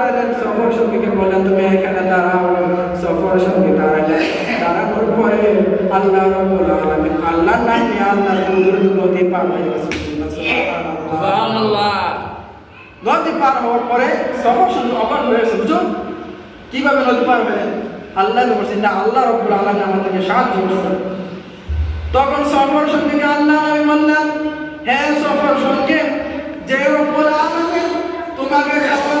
দাঁড়ালেন সফর সঙ্গীকে বললেন তুমি এখানে দাঁড়াও সফর সঙ্গী দাঁড়ালেন দাঁড়ানোর পরে আল্লাহ রব্বুল আলামিন আল্লাহর নাম নিয়ে আল্লাহর নদী পার হয়ে গেছে। নদী পার হওয়ার পরে সফর সঙ্গী অবাক হয়েছে বুঝো কীভাবে নদী পার হলেন আল্লাহ বলছেন না আল্লাহ রব্বুল আলামিন আমাদেরকে সাহায্য করছেন তখন সফর সঙ্গীকে আল্লাহ নবী বললেন হ্যাঁ সফর সঙ্গে যে রব্বুল আলামিন তোমাকে খাওয়ান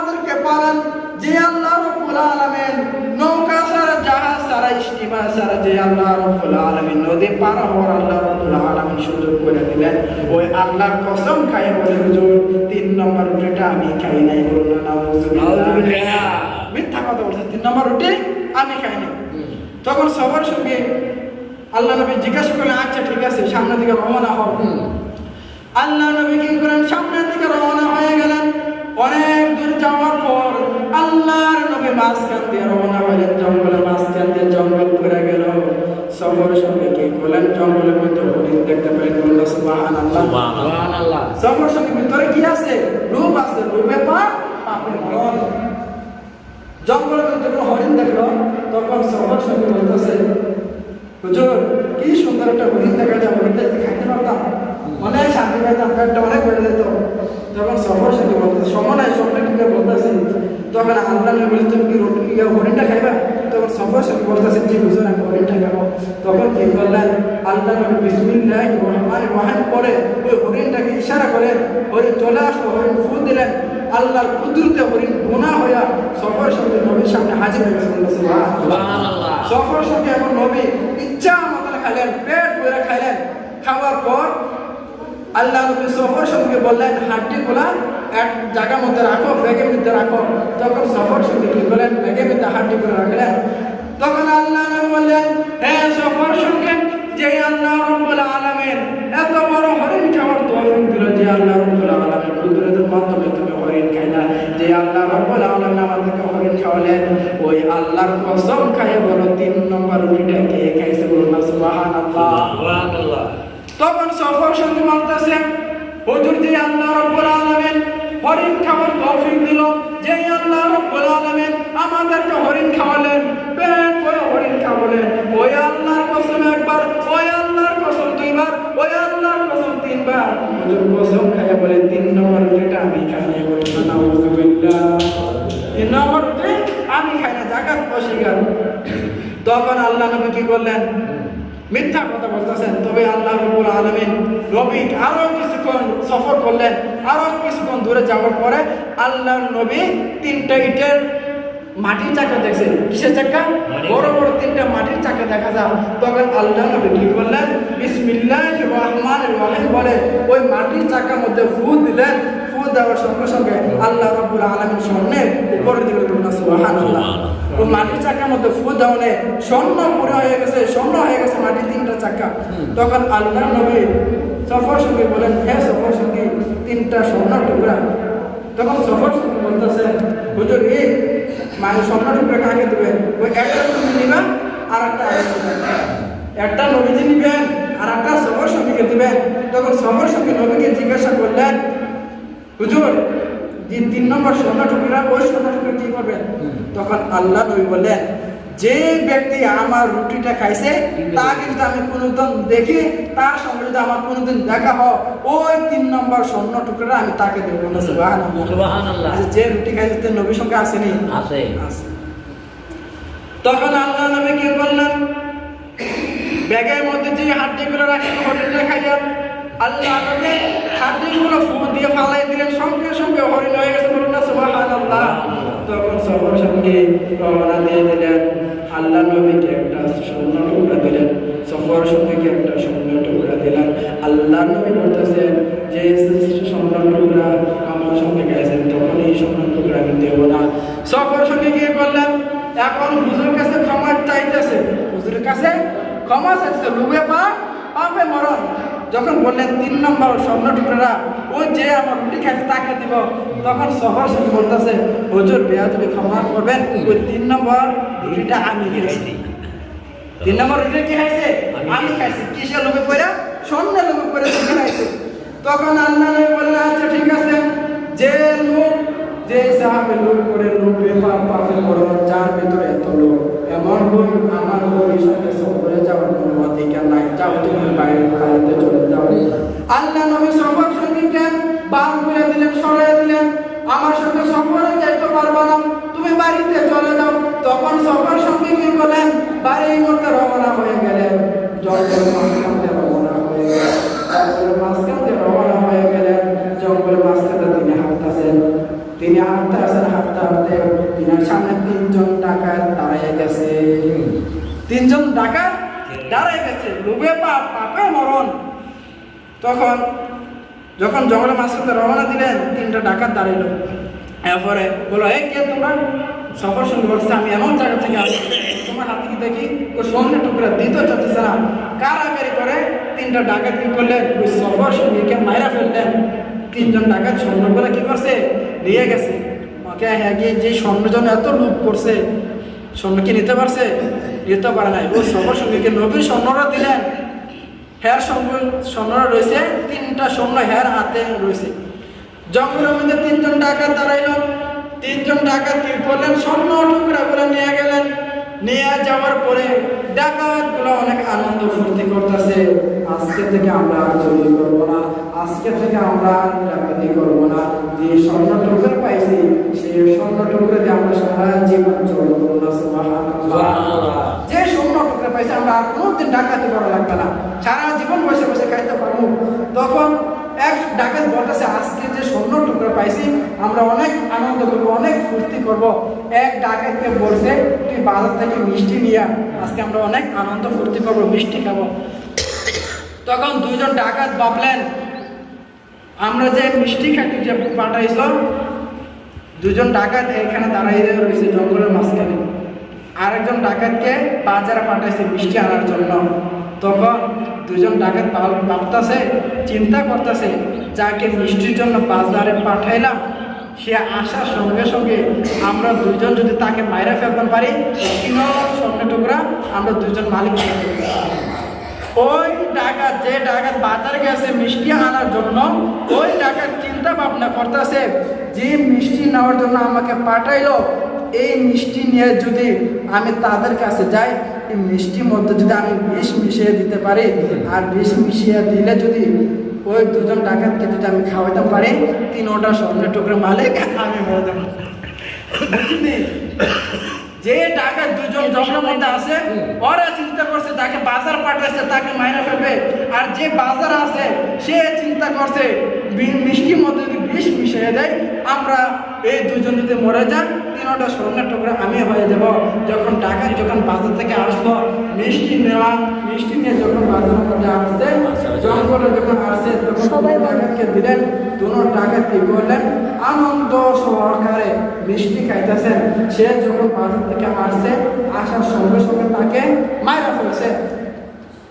সারা স্টিমার সারা যে আল্লাহ রব্বুল আলামিন নদী পার হওয়ার আল্লাহ রব্বুল আলামিন সুযোগ করে দিলেন। ওই আল্লাহর কসম খাই বলে হুজুর তিন নম্বর রুটিটা আমি খাই নাই বলুন না নাউজুবিল্লাহ। নাউজুবিল্লাহ। মিথ্যা কথা বলছে তিন নম্বর রুটি আমি খাই নাই। তখন সবার সঙ্গে আল্লাহ নবী জিজ্ঞাসা করলেন আচ্ছা ঠিক আছে সামনের দিকে রওনা হও। আল্লাহ নবী কি করেন? সামনের দিকে রওনা হয়ে গেলেন। অনেক দূর যাওয়ার পর আল্লাহর নবী মাঝখান দিয়ে রওনা হলেন জঙ্গলের সফর সঙ্গে কি? করলেন জঙ্গলের মধ্যে হরিণ দেখতে পেলেন বলল সুবাহান আল্লাহ সুবহানাল্লাহ। সফর সঙ্গে ভিতরে কি আছে? রূপ আছে রূপে পা পাপে মরণ। জঙ্গলের মধ্যে যখন হরিণ দেখল? তখন সফর সঙ্গে বলতেছে হুজুর কি সুন্দর একটা হরিণ দেখা যায় হরিণটা যদি খাইতে পারতাম? অনেক শান্তি পাইতাম পেটটা অনেক বেড়ে যেত। তখন সফর সঙ্গে বলতেছে সময় সবটা ঠিক বলতেছে তখন আল্লাহ বলছে তুমি কি রুটি হরিণটা খাইবা? তখন সফর সঙ্গে বলতেছে যে হুজুর আমি হরিণটা খাব তখন কি করলেন আল্লাহ নবী বিসমিল্লাহ রহমান রহিম পরে ওই হরিণটাকে ইশারা করে হরিণ চলে আসলো হরিণ ফুল দিলেন। আল্লাহর কুদরতে হরিণ বোনা হইয়া সফর সঙ্গে নবীর সামনে হাজির হয়ে গেছে সুবহানাল্লাহ। সুবহানাল্লাহ। সফর সঙ্গে এখন নবী ইচ্ছা মতন খাইলেন পেট ভরে খাইলেন। খাওয়ার পর আল্লাহ নবী সফর সঙ্গে বললেন হাড্ডি গুলা এক জায়গার মধ্যে রাখো ব্যাগের মধ্যে রাখো। তখন সফর সঙ্গে কি করলেন ব্যাগের মধ্যে হাড্ডি করে রাখলেন। কসম খাইয়ে বলো তিন নম্বর রুটিটা কে খাইছে বলো না সুবহানাল্লাহ সুবহানাল্লাহ তখন সফর সঙ্গে বলতেছে হুজুর যে আল্লাহ রব্বুল আলামিন হরিণ খাওয়ার তৌফিক দিল যে আল্লাহ রব্বুল আলামিন আমাদেরকে হরিণ খাওয়ালেন পেট করে হরিণ খাওয়ালেন ওই আল্লাহর কসম একবার ওই আল্লাহর কসম দুইবার ওই আল্লাহর কসম তিনবার হুজুর কসম খাইয়া বলে তিন নম্বর রুটিটা আমি খাই জাকাত অস্বীকার তখন আল্লাহ নবী কি করলেন? মিথ্যা কথা বলতেছেন। তবে আল্লাহ রব্বুল আলামিন নবী আরও কিছুক্ষণ সফর করলেন। আরও কিছুক্ষণ দূরে যাওয়ার পরে আল্লাহ নবী তিনটা ইটের মাটির চাকা দেখছে। কিসের চাকা? বড় বড় তিনটা মাটির চাকা দেখা যায়। তখন আল্লাহ নবী কি করলেন? বিসমিল্লাহ রহমান রহিম বলে ওই মাটির চাকার মধ্যে ফু দিলেন। দেওয়ার সঙ্গে সঙ্গে আল্লাহ রব্বুল আলামিন স্বর্ণের উপরের দিকে তুলনা সুবহানাল্লাহ। ওই মাটির চাকার মধ্যে ফু দেওয়ানে স্বর্ণ পুরো হয়ে গেছে, স্বর্ণ হয়ে গেছে মাটির তিনটা চাকা। তখন আল্লাহ নবী সফর সঙ্গে বলেন হ্যাঁ সফর সঙ্গে, তিনটা স্বর্ণ টুকরা। তখন সফর সঙ্গে বলতেছে, হুজুর, এই মানে স্বর্ণ টুকরা কাকে দেবেন ওই একটা তুমি নিবা আর একটা একটা নবীজি নিবেন আর একটা সফর সঙ্গীকে দিবেন। তখন সফর সঙ্গে নবীকে জিজ্ঞাসা করলেন হুজুর যে তিন নম্বর স্বর্ণ টুকরা ওই স্বর্ণ টুকরা কি করবেন তখন আল্লাহ নবী বললেন যে ব্যক্তি আমার রুটিটা খাইছে তাকে যদি আমি কোনোদিন দেখি তার সঙ্গে যদি আমার কোনোদিন দেখা হয় ওই তিন নম্বর স্বর্ণ টুকরা আমি তাকে দেবো। আচ্ছা, যে রুটি খাইছে তে নবীর সঙ্গে আসেনি। তখন আল্লাহ নবী কি বললেন? ব্যাগের মধ্যে যে হাড্ডিগুলো রাখেন হরিণটা খাইয়া আল্লাহ দিয়ে ফালাই দিলেন। সঙ্গে সঙ্গে হরিণ সুবহানাল্লাহ। তখন সবার দিলেন। আল্লাহ নবীকে একটা স্বর্ণ টুকরা দিলেন। সফর সঙ্গে একটা স্বর্ণ টুকরা দিলেন। আল্লাহ নবী বলতেছেন যে স্বর্ণ টুকরা সঙ্গে গেছেন। তখন এই স্বর্ণ আমি দেব না। সফর সঙ্গে গিয়ে বললেন, এখন হুজুরের কাছে ক্ষমা চাইতেছে। হুজুরের কাছে ক্ষমা চাইতেছে। লুবে পা, পাপে মরণ। যখন বললেন, তিন নম্বর স্বর্ণ টুকরা ও যে আমার রুটি খাইতে তাকে দিব। তখন সফর শুরু বলতেছে, হুজুর বেয়া তুমি ক্ষমা করবেন, ওই তিন নম্বর রুটিটা আমি খাইছি তিন নম্বর রুটি কি খাইছে? আমি খাইছি। কিসের লোভে পড়া? স্বর্ণের লোভে পড়ে তুমি খাইছে। তখন আল্লাহ বললেন আচ্ছা ঠিক আছে। যে লোক, যে সাহাবে লোক করে লোক ব্যাপার পাপে করো, যার ভিতরে এত লোক এমন লোক আমার লোকের সাথে সফরে যাওয়ার কোনো অধিকার নাই যাও তুমি বাইরে খাইতে চলে যাও আল্লাহ নবী সফর সঙ্গীকে বাদ করে দিলেন সরাই দিলেন আমার সাথে সফরে যাইতে পারবা না তুমি বাড়িতে চলে যাও তখন সফর সঙ্গী কি করলেন বাড়ির মধ্যে রওনা হয়ে গেলেন জঙ্গলের মাঝখান দিয়ে রওনা হয়ে গেলেন জঙ্গলের মাঝখান দিয়ে রওনা হয়ে গেলেন জঙ্গলের মাঝখানে তিনি হাঁটতেছেন তিনি হাঁটতে হাঁটতে তিনার সামনে তিনজন ডাকাত দাঁড়াইয়া গেছে। তিনজন ডাকাত দাঁড়াই গেছে। লোভে পাপ, পাপে মরণ। তখন যখন জঙ্গলের মাঝখানে রওনা দিলেন, তিনটা ডাকাত দাঁড়াইলো। এরপরে বলো এই কে তোমরা? সফর সঙ্গে বলছে আমি এমন জায়গা থেকে আসছি তোমার হাত থেকে দেখি ও সঙ্গে টুকরা দিতে চাচ্ছে না। কারাকারি করে? তিনটা ডাকাত কি করলেন? ওই সফর সঙ্গীকে মাইরা ফেললেন। তিনজন ডাকাত স্বর্ণগুলো কি করছে? নিয়ে গেছে। হ্যাঁ গিয়ে যে স্বর্ণ জন্য এত লুপ করছে, স্বর্ণ কি নিতে পারছে? নিতে পারে নাই। ও সবার সঙ্গীকে নবীর স্বর্ণরা দিলেন। হেয়ার স্বর্ণরা রয়েছে, তিনটা স্বর্ণ হেয়ার হাতে রয়েছে। জঙ্গলের মধ্যে তিনজন ডাকাত দাঁড়াইল, তিনজন ডাকাত কি করলেন? স্বর্ণ টুকরা বলে নিয়ে গেলেন। নিয়ে যাওয়ার পরে ডাকাতগুলো অনেক আনন্দ ফুর্তি করতেছে। আজকে থেকে আমরা আর চুরি করব না। আজকে থেকে আমরা আর ডাকাতি করব না। যে স্বর্ণ টুকরা পাইছি সেই স্বর্ণ টুকরা দিয়ে আমরা সারা জীবন চলবো। যে স্বর্ণ টুকরা পাইছি আমরা আর কোনোদিন ডাকাতি করা লাগবে না। সারা জীবন বসে বসে খাইতে পারব। তখন এক ডাকাত বলতেছে আজকে যে স্বর্ণ টুকরা পাইছি, আমরা অনেক আনন্দ করব, অনেক ফুর্তি করব। এক ডাকাতকে বলছে, তুই বাজার থেকে মিষ্টি নিয়ে আজকে আমরা অনেক আনন্দ ফুর্তি করব, মিষ্টি খাব। তখন দুইজন ডাকাত ভাবলেন, আমরা যে মিষ্টি খাটি যে পাঠাইছিল দুজন ডাকাত এখানে দাঁড়াইয়ে রয়েছে জঙ্গলের মাঝখানে। আরেকজন ডাকাতকে বাজারে পাঠাইছে মিষ্টি আনার জন্য। তখন দুজন ডাকাত ভাব- ভাবতাছে, চিন্তা করতেছে, যাকে মিষ্টির জন্য বাজারে পাঠাইলাম, সে আসার সঙ্গে সঙ্গে আমরা দুজন যদি তাকে মাইরা ফেলতে পারি স্বর্ণ টুকরা আমরা দুজন মালিক ওই ডাকাত, যে ডাকাত বাজার গেছে মিষ্টি আনার জন্য, ওই ডাকাত চিন্তা ভাবনা করতেছে, যে মিষ্টি নেওয়ার জন্য আমাকে পাঠাইলো এই মিষ্টি নিয়ে যদি আমি তাদের কাছে যাই, এই মিষ্টির মধ্যে যদি আমি বিষ মিশিয়ে দিতে পারি, আর বিষ মিশিয়ে দিলে যদি ওই দুজন ডাকাতকে যদি আমি খাওয়াতে পারি, তিন ওটা স্বর্ণের টুকরো মালিক, আমি যে টাকা দুজন জঙ্গলের মধ্যে আছে, ওরা চিন্তা করছে তাকে বাজার পাঠাচ্ছে তাকে মাইনে ফেলবে। আর যে বাজার আছে, সে চিন্তা করছে মিষ্টির মধ্যে যদি বিষ মিশিয়ে দেয় আমরা এই দুজন যদি মরে যান তিনটা স্বর্ণের টুকরা আমি হয়ে যাব। যখন টাকা যখন বাজার থেকে আসলো মিষ্টি নেওয়া মিষ্টি নিয়ে যখন বাজার আসছে জঙ্গলে যখন আসছে তখন সবাই। টাকাকে দিলেন দুনো টাকা কি করলেন। আনন্দ সহকারে মিষ্টি খাইতেছেন। সে যখন বাজার থেকে আসছে আসার সঙ্গে সঙ্গে তাকে মায়েরা ফেলছে।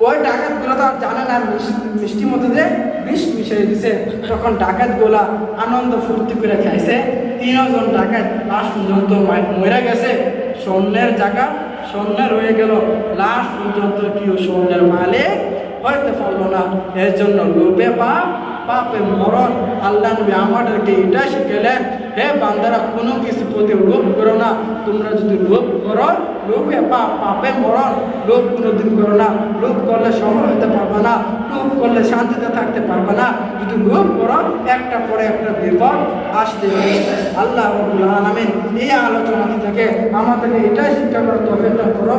ওই ডাকাতগুলো তো আর জানে না মিষ্টি- মিষ্টির মধ্যে যে বিষ মিশিয়ে দিছে। তখন ডাকাতগুলা আনন্দ ফুর্তি করে খাইছে। তিনজন ডাকাত লাশ পর্যন্ত মরে গেছে। স্বর্ণের জায়গা, স্বর্ণের হয়ে গেল। লাশ পর্যন্ত কেউ স্বর্ণের মালিক হয়তো পারল না। এর জন্য লোপে পাপ পাপে মরণ আল্লাহ নবী আমাদেরকে এটা শিখেলেন হে বান্দারা, কোনো কিছু প্রতি লোভ করো না। তোমরা যদি লোভ করো, লোভে পাপ পাপে মরণ, লোভ কোনোদিন করো না। লোভ করলে সফল হতে পারবে না, লোভ করলে শান্তিতে থাকতে পারবে না। যদি লোভ করো, একটা পরে একটা বিপদ আসতে আল্লাহ আলামিন এই আলোচনা থেকে আমাদেরকে এটাই শিক্ষা করার তফিকটা করো